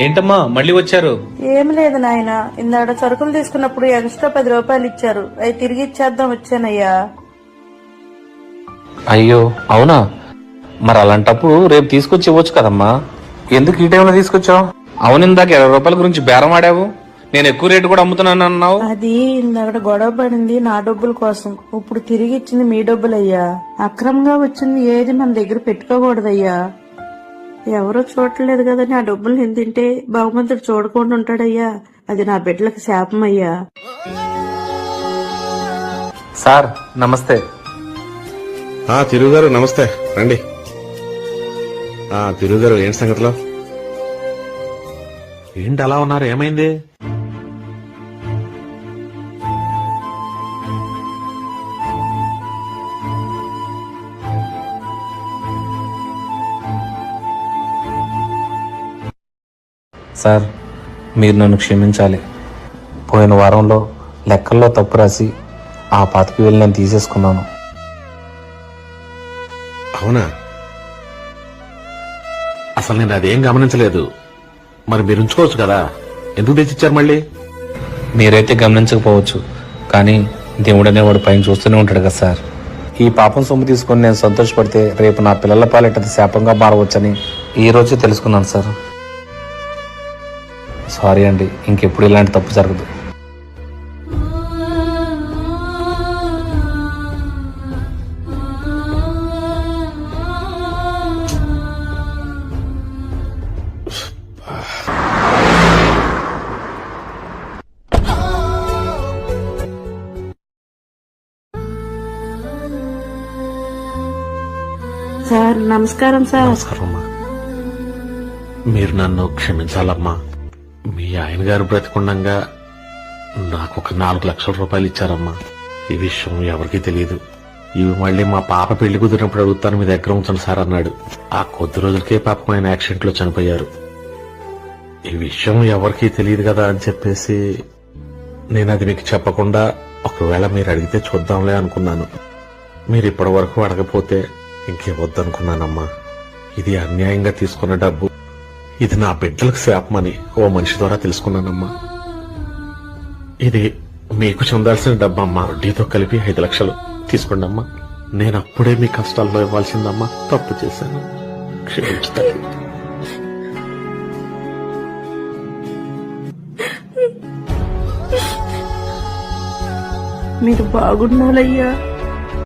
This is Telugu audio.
ఏంటమ్మా మళ్ళీ వచ్చారు? ఏం లేదు నాయన ఇందాడ సరుకులు తీసుకున్నప్పుడు ఎక్స్ట్రా పది రూపాయలు ఇచ్చారు. అవి తిరిగి ఇచ్చేద్దాం వచ్చానయ్యా. అయ్యో అవునా? మరి అలాంటప్పుడు రేపు తీసుకొచ్చి ఇవ్వచ్చు కదమ్మా. ఎందుకు ఈ టైంలో తీసుకొచ్చావు? అవును ఇందాక ఇరవై రూపాయల గురించి బేరం ఆడావు. నేను ఎక్కువ రేటు కూడా అమ్ముతున్నాను అన్నావు. అది ఇందాక గొడవ పడింది నా డబ్బుల కోసం. ఇప్పుడు తిరిగి ఇచ్చింది మీ డబ్బులయ్యా. అక్రమంగా వచ్చింది ఏది మన దగ్గర పెట్టుకోకూడదయ్యా. ఎవరో చూడలేదు కదని ఆ డబ్బులు నేను తింటే భగవంతుడు చూడకుండా ఉంటాడయ్యా. అది నా బిడ్డలకు శాపం అయ్యా సార్ నమస్తే. ఆ నమస్తే. రండి. ఆ తిరుగు గారు ఏంటి సంగతిలో? ఏంటి అలా ఉన్నారు? ఏమైంది? సార్ మీరు నన్ను క్షమించాలి. పోయిన వారంలో లెక్కల్లో తప్పు రాసి ఆ పాతికి వెళ్ళి నేను తీసేసుకున్నాను. అవునా? అసలు నేను అదేం గమనించలేదు. మరి మీరు ఉంచుకోవచ్చు కదా? ఎందుకు తెచ్చిచ్చారు మళ్ళీ? మీరైతే గమనించకపోవచ్చు కానీ దేవుడు అనేవాడు పైన చూస్తూనే ఉంటాడు కదా సార్. ఈ పాపం సొమ్ము తీసుకొని నేను సంతోషపడితే రేపు నా పిల్లల పాలిట అది శాపంగా మారవచ్చని ఈ రోజు తెలుసుకున్నాను సార్. సారీ అండి. ఇంకెప్పుడు ఇలాంటి తప్పు జరగదు. సార్ నమస్కారం సార్. నమస్కారం మీరు నన్ను క్షమించాలమ్మా. మీ ఆయన గారు బ్రతికుండగా నాకు ఒక నాలుగు లక్షల రూపాయలు ఇచ్చారమ్మా. ఈ విషయం ఎవరికీ తెలియదు. ఇవి మళ్ళీ మా పాప పెళ్ళి కుదిరినప్పుడు అడుగుతాను మీ దగ్గర ఉంచండి సార్ అన్నాడు. ఆ కొద్ది రోజులకే పాపం ఆయన యాక్సిడెంట్లో చనిపోయారు. ఈ విషయం ఎవరికీ తెలియదు కదా అని చెప్పేసి నేను అది మీకు చెప్పకుండా ఒకవేళ మీరు అడిగితే చూద్దాంలే అనుకున్నాను. మీరు ఇప్పటి వరకు అడగపోతే ఇంకే వద్దనుకున్నానమ్మా. ఇది అన్యాయంగా తీసుకున్న డబ్బు. ఇది నా బిడ్డలకు శాపమని ఓ మనిషి ద్వారా తెలుసుకున్నానమ్మా. ఇది మీకు చెందాల్సిన డబ్బమ్మా వడ్డీతో కలిపి ఐదు లక్షలు తీసుకోండమ్మా. నేను అప్పుడే మీ కష్టాల్లో ఇవ్వాల్సిందమ్మా. తప్పు చేశాను. మీరు బాగుండాలయ్యా